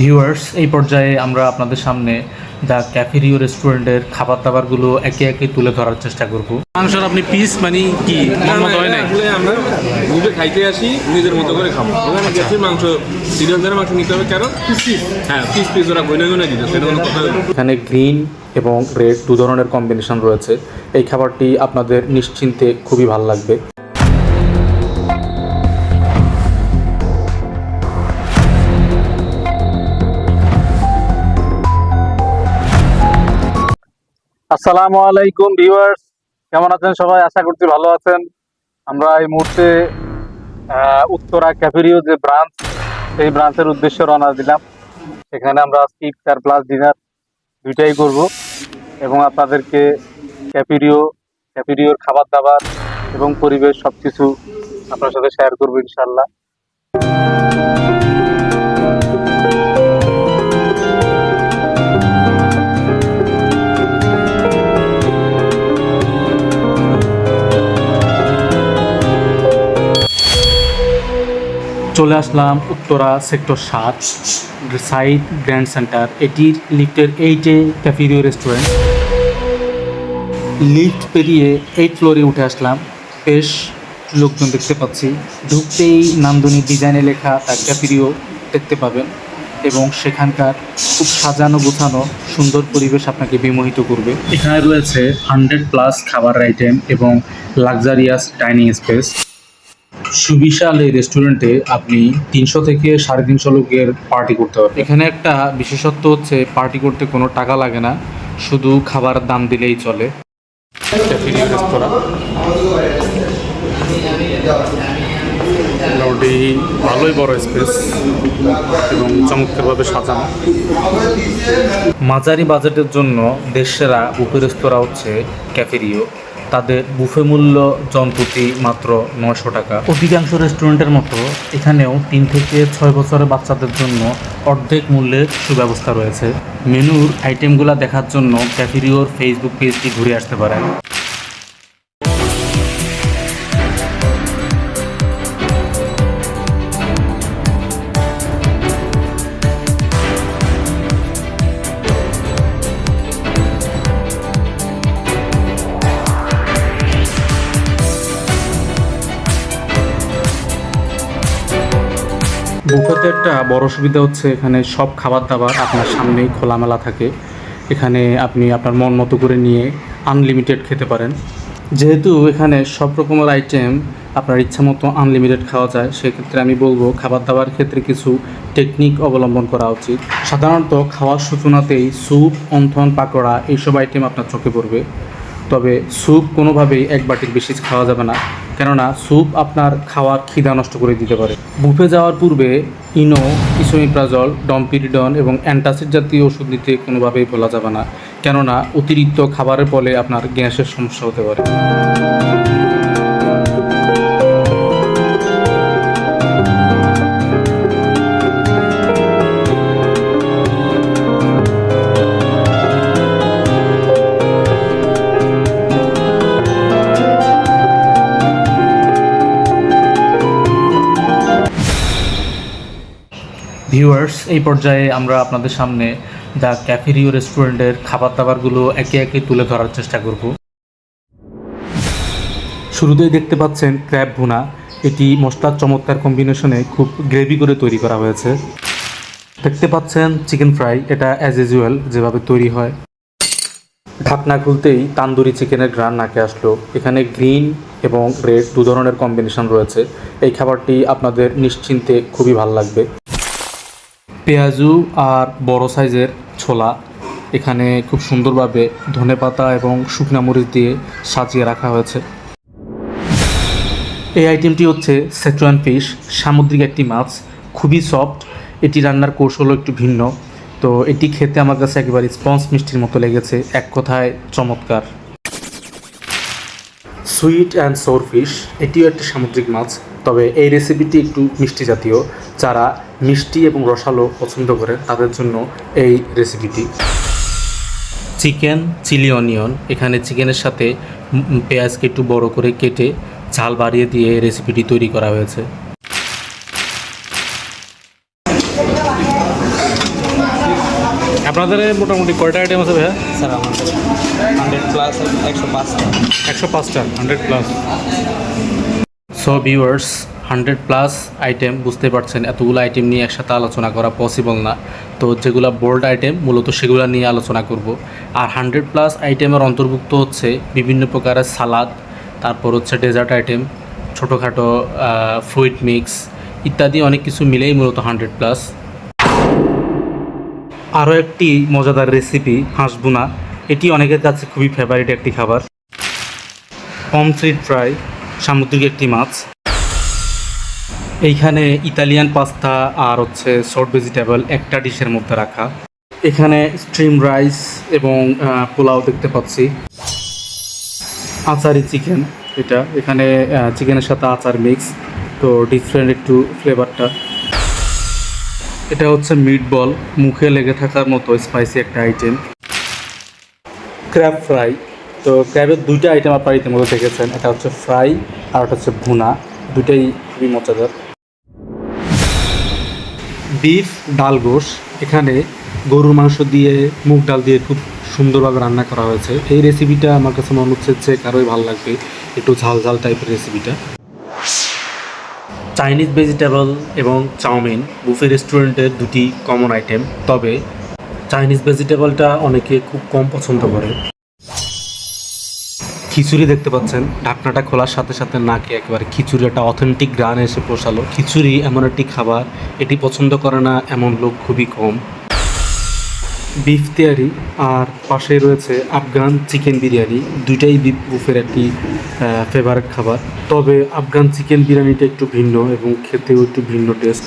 Viewers এই পর্যায়ে আমরা আপনাদের সামনে দ্য ক্যাফেরিও রেস্টুরেন্টের খাবার দাবারগুলো একে একে তুলে ধরার চেষ্টা করব। মাংসর আপনি পিস মানে কি? মন মতো হয় নাই? আমরা বুঝে খাইতে আসি নিজের মতো করে খাব। ওখানে গেছি মাংস সিরিয়াল ধরে মাংস নিতে হবে কারণ হ্যাঁ পিস পিস ওরা গইনে গইনে দিতে সেটা কোনো কথা না। এখানে গ্রিন এবং রেড দু ধরনের কম্বিনেশন রয়েছে। এই খাবারটি আপনাদের নিশ্চিন্তে খুবই ভালো লাগবে। আসসালামু আলাইকুম ভিউয়ার্স। কেমন আছেন সবাই? আশা করছি ভালো আছেন। আমরা এই মুহূর্তে উত্তরা ক্যাফেরিও যে ব্রাঞ্চ, সেই ব্রাঞ্চের উদ্দেশ্যে রওনা দিলাম। সেখানে আমরা আজকে ইফতার প্লাস ডিনার দুইটাই করব এবং আপনাদেরকে ক্যাফেরিও ক্যাফেরিওর খাবার দাবার এবং পরিবেশ সব কিছু আপনার সাথে শেয়ার করব ইনশাল্লাহ চলে আসলাম উত্তরা সেক্টর সাত সাইড গ্র্যান্ড সেন্টার। এটির লিফটের এইটে ক্যাফেরিও রেস্টুরেন্ট লিফট পেরিয়ে এইট ফ্লোরে উঠে আসলাম। বেশ লোকজন দেখতে পাচ্ছি। ঢুকতেই নান্দনিক ডিজাইনে লেখা তার ক্যাফেরিও দেখতে পাবেন এবং সেখানকার খুব সাজানো গোছানো সুন্দর পরিবেশ আপনাকে বিমোহিত করবে। এখানে রয়েছে হান্ড্রেড প্লাস খাবার আইটেম এবং লাক্সারিয়াস ডাইনিং স্পেস সুবিশাল এই রেস্টুরেন্টে আপনি তিনশো থেকে সাড়ে তিনশো লোকের পার্টি করতে পারবেন। এখানে একটা বিশেষত্ব হচ্ছে পার্টি করতে কোনো টাকা লাগে না শুধু খাবার দাম দিলেই চলে। ক্যাফেরিয়া রেস্তোরাঁ মোটামুটি ভালোই বড় স্পেস এবং চমৎকারভাবে সাজানো। মাঝারি বাজেটের জন্য দেশেরা বুফে রেস্তোরাঁ হচ্ছে ক্যাফেরিও তাদের বুফে মূল্য জনপ্রতি মাত্র নয়শো টাকা। অধিকাংশ রেস্টুরেন্টের মতো এখানেও তিন থেকে ছয় বছরের বাচ্চাদের জন্য অর্ধেক মূল্যের সুব্যবস্থা রয়েছে। মেনুর আইটেমগুলো দেখার জন্য ক্যাফিরিওর ফেসবুক পেজটি ঘুরে আসতে পারেন। বুফেতে একটা বড় সুবিধা হচ্ছে এখানে সব খাবার দাবার আপনার সামনেই খোলামেলা থাকে। এখানে আপনি আপনার মন মতো করে নিয়ে আনলিমিটেড খেতে পারেন। যেহেতু এখানে সব রকমের আইটেম আপনার ইচ্ছা মতো আনলিমিটেড খাওয়া যায়, সেক্ষেত্রে আমি বলব খাবার দাবার ক্ষেত্রে কিছু টেকনিক অবলম্বন করা উচিত। সাধারণত খাওয়ার সূচনাতেই স্যুপ অন্থন, পাকোড়া এইসব আইটেম আপনার চোখে পড়বে। তবে স্যুপ কোনোভাবেই এক বাটির বেশি খাওয়া যাবে না। কেননা স্যুপ আপনার খাওয়ার খিদা নষ্ট করে দিতে পারে। বুফে যাওয়ার পূর্বে ইনো, ইসোমিপ্রাজল, ডম্পিরিডন এবং অ্যান্টাসিড জাতীয় ওষুধ নিতে কোনোভাবেই বলা যাবে না। কেননা অতিরিক্ত খাবারের ফলে আপনার গ্যাসের সমস্যা হতে পারে। ভিউয়ার্স এই পর্যায়ে আমরা আপনাদের সামনে দ্য ক্যাফেরিও রেস্টুরেন্টের খাবার দাবারগুলো একে একে তুলে ধরার চেষ্টা করব। শুরুতেই দেখতে পাচ্ছেন ক্র্যাব ভুনা। এটি মশলার চমৎকার কম্বিনেশনে খুব গ্রেভি করে তৈরি করা হয়েছে। দেখতে পাচ্ছেন চিকেন ফ্রাই এটা অ্যাজ ইউজুয়াল যেভাবে তৈরি হয়। ঢাকনা খুলতেই তান্দুরি চিকেনের গ্রান নাকে আসলো। এখানে গ্রিন এবং রেড দু ধরনের কম্বিনেশন রয়েছে। এই খাবারটি আপনাদের নিশ্চিন্তে খুবই ভালো লাগবে। পেঁয়াজু আর বড় সাইজের ছোলা এখানে খুব সুন্দরভাবে ধনেপাতা এবং শুকনা মরিচ দিয়ে সাজিয়ে রাখা হয়েছে। এই আইটেমটি হচ্ছে সেচুয়ান ফিশ সামুদ্রিক একটি মাছ, খুবই সফট এটি রান্নার কৌশলও একটু ভিন্ন। তো এটি খেতে আমার কাছে একেবারে স্পঞ্জ মিষ্টির মতো লেগেছে, এক কথায় চমৎকার। সুইট অ্যান্ড সোর ফিশ এটিও একটি সামুদ্রিক মাছ। তবে এই রেসিপিটি একটু মিষ্টি জাতীয়। যারা মিষ্টি এবং রসালো পছন্দ করে তাদের জন্য এই রেসিপিটি চিকেন চিলি অনিয়ন এখানে চিকেনের সাথে পেঁয়াজকে একটু বড় করে কেটে ঝাল বাড়িয়ে দিয়ে এই রেসিপিটি তৈরি করা হয়েছে। আপনাদের মোটামুটি কয়টা আইটেম আছে ভাইয়া? স্যার আমাদের হান্ড্রেড প্লাস একশো পাঁচটা। একশো পাঁচটা hundred plus so viewers hundred plus item বুঝতে পারছেন, এতগুলো আইটেম নিয়ে একসাথে আলোচনা করা পসিবল না। তো যেগুলো বোল্ড আইটেম মূলত সেগুলো নিয়ে আলোচনা করব। আর হান্ড্রেড প্লাস আইটেমের অন্তর্ভুক্ত হচ্ছে বিভিন্ন প্রকারের সালাদ, তারপর হচ্ছে ডেজার্ট আইটেম ছোটোখাটো ফ্রুইট মিক্স ইত্যাদি অনেক কিছু মিলেই মূলত হান্ড্রেড প্লাস আরও একটি মজাদার রেসিপি হাঁসবুনা, এটি অনেকের কাছে খুবই ফেভারিট একটি খাবার। পমফ্রিট ফ্রাই সামুদ্রিক একটি মাছ। এইখানে ইতালিয়ান পাস্তা আর হচ্ছে শর্ট ভেজিটেবল একটা ডিশের মধ্যে রাখা। এখানে স্ট্রিম রাইস এবং পোলাও দেখতে পাচ্ছি। আচারি চিকেন এটা। এখানে চিকেনের সাথে আচার মিক্স। তো ডিফারেন্ট একটু ফ্লেভারটা এটা হচ্ছে মিট বল মুখে লেগে থাকার মতো স্পাইসি একটা আইটেম ক্র্যাব ফ্রাই তো ক্র্যাবের দুইটা আইটেম আপনারা ইতিমধ্যে দেখেছেন। এটা হচ্ছে ফ্রাই আর একটা হচ্ছে ভুনা। দুটাই খুবই মজাদার। বিফ ডাল, গোশ। এখানে গরুর মাংস দিয়ে, মুগ ডাল দিয়ে খুব সুন্দরভাবে রান্না করা হয়েছে। এই রেসিপিটা আমার কাছে মনে হচ্ছে যে কারোই ভালো লাগবে। একটু ঝাল ঝাল টাইপের রেসিপিটা চাইনিজ ভেজিটেবল এবং চাউমিন বুফে রেস্টুরেন্টের দুটি কমন আইটেম তবে চাইনিজ ভেজিটেবলটা অনেকে খুব কম পছন্দ করে। খিচুড়ি দেখতে পাচ্ছেন। ঢাকনাটা খোলার সাথে সাথে নাকে একেবারে খিচুড়ি, একটা অথেন্টিক গ্রান এসে পোষালো। খিচুড়ি এমন একটি খাবার, এটি পছন্দ করে না এমন লোক খুবই কম। বিফ তেয়ারি, আর পাশে রয়েছে আফগান চিকেন বিরিয়ানি। দুইটাই বিফ বুফের একটি ফেভারিট খাবার। তবে আফগান চিকেন বিরিয়ানিটা একটু ভিন্ন এবং খেতেও একটু ভিন্ন টেস্ট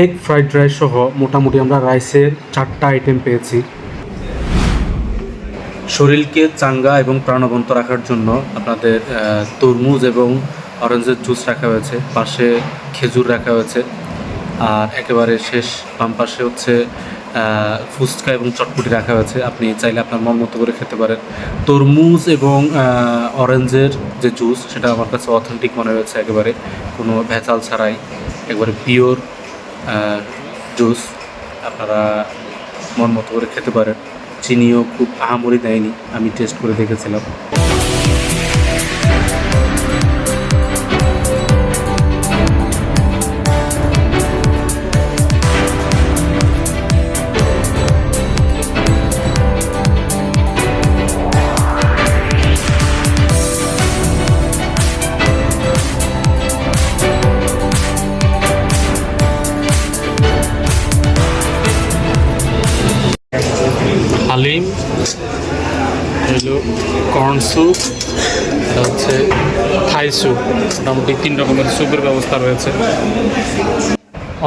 এগ ফ্রাইড রাইস সহ মোটামুটি আমরা রাইসের চারটা আইটেম পেয়েছি। শরীরকে চাঙ্গা এবং প্রাণবন্ত রাখার জন্য আপনাদের তরমুজ এবং অরেঞ্জের জুস রাখা হয়েছে, পাশে খেজুর রাখা হয়েছে, আর একেবারে শেষ বাম পাশে হচ্ছে ফুচকা এবং চটপটি রাখা হয়েছে। আপনি চাইলে আপনার মন মতো করে খেতে পারেন। তরমুজ এবং অরেঞ্জের যে জুস, সেটা আমার কাছে অথেন্টিক মনে হয়েছে একেবারে। কোনো ভেজাল ছাড়াই। একেবারে পিওর জুস। আপনারা মন মতো করে খেতে পারেন। চিনিও খুব আহামরি দেয়নি আমি টেস্ট করে দেখেছিলাম। হালিম হলো কর্ন স্যুপ এটা হচ্ছে থাই স্যুপ মোটামুটি তিন রকমের স্যুপের ব্যবস্থা রয়েছে।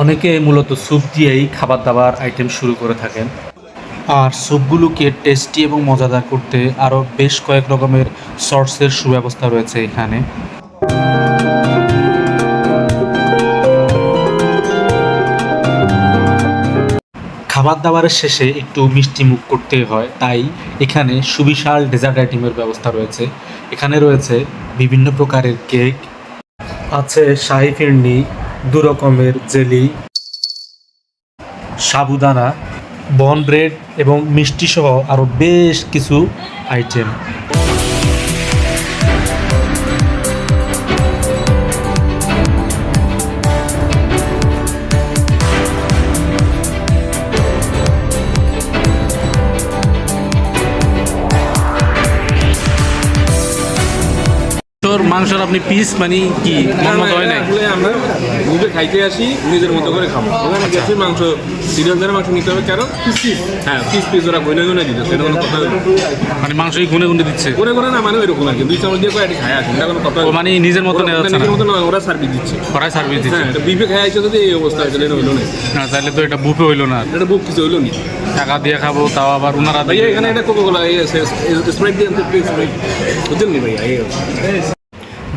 অনেকে মূলত স্যুপ দিয়েই খাবার দাবার আইটেম শুরু করে থাকেন। আর স্যুপগুলোকে টেস্টি এবং মজাদার করতে আরও বেশ কয়েক রকমের সর্সের সুব্যবস্থা রয়েছে এখানে। খাবার দাবারের শেষে একটু মিষ্টি মুখ করতে হয়। তাই এখানে সুবিশাল ডেজার্ট আইটেমের ব্যবস্থা রয়েছে। এখানে রয়েছে বিভিন্ন প্রকারের কেক, আছে শাহি ফিরনি, দু রকমের জেলি, সাবুদানা, বন ব্রেড এবং মিষ্টি সহ আরও বেশ কিছু আইটেম। তোর মাংসর আপনি পিস মানে কি? মন মতো হয় নাই? আমরা গ্রুপে খাইতে আসি নিজের মতো করে খাব। ওখানে গেছি মাংস সিরিয়ালদের মাংস নিতে হবে কারণ হ্যাঁ পিস পিস ওরা গইনে গইনে দিতে সেটা কোনো কথা মানে মাংসই গুনে গুনে দিচ্ছে? করে করে না মানে ওইরকম আর কি। দুই চামচ দিয়ে কয়েকটি খায় আসে এটা কোনো কথা মানে নিজের মতো নেওয়া যাচ্ছে নিজের মতো ওরা সার্ভিস দিচ্ছে। কড়াই সার্ভিস দিচ্ছে। হ্যাঁ এটা বিপে খাই আসছে যদি এই অবস্থা হয়েছিল এটা হইল না। না তাহলে তো এটা বুফে হইল না। এটা বুক কিছু হইল নি। টাকা দিয়ে খাব তাও আবার ওনারা ভাইয়া দিয়ে এখানে এটা কোকো কোলা স্প্রাইট দিয়ে প্লিজ স্প্রাইট বুঝলেন নি ভাইয়া।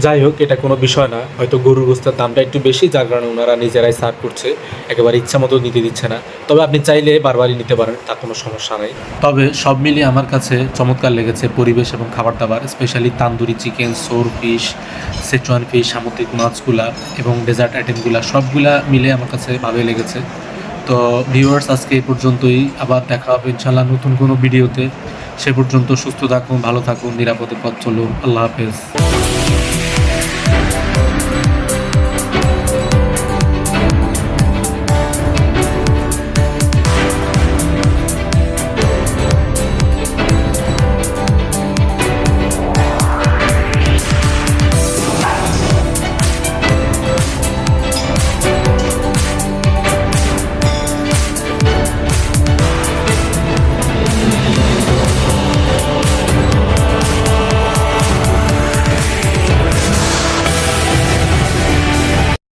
যাই হোক, এটা কোনো বিষয় না। হয়তো গরুর গোস্তার দামটা একটু বেশি, যার কারণে ওনারা নিজেরাই সার্ভ করছে। একেবারে ইচ্ছা মতো নিতে দিচ্ছে না। তবে আপনি চাইলে বারবারই নিতে পারেন, তার কোনো সমস্যা নেই। তবে সব মিলিয়ে আমার কাছে চমৎকার লেগেছে পরিবেশ এবং খাবার দাবার specially tandoori chicken sour fish Szechuan fish সামুদ্রিক মাছগুলা এবং ডেজার্ট আইটেমগুলা সবগুলা মিলে আমার কাছে ভালোই লেগেছে। তো ভিউয়ার্স আজকে এই পর্যন্তই। আবার দেখা হবে ইনশাল্লাহ নতুন কোনো ভিডিওতে। সে পর্যন্ত সুস্থ থাকুন, ভালো থাকুন, নিরাপদে পথ চলুন। আল্লাহ হাফেজ।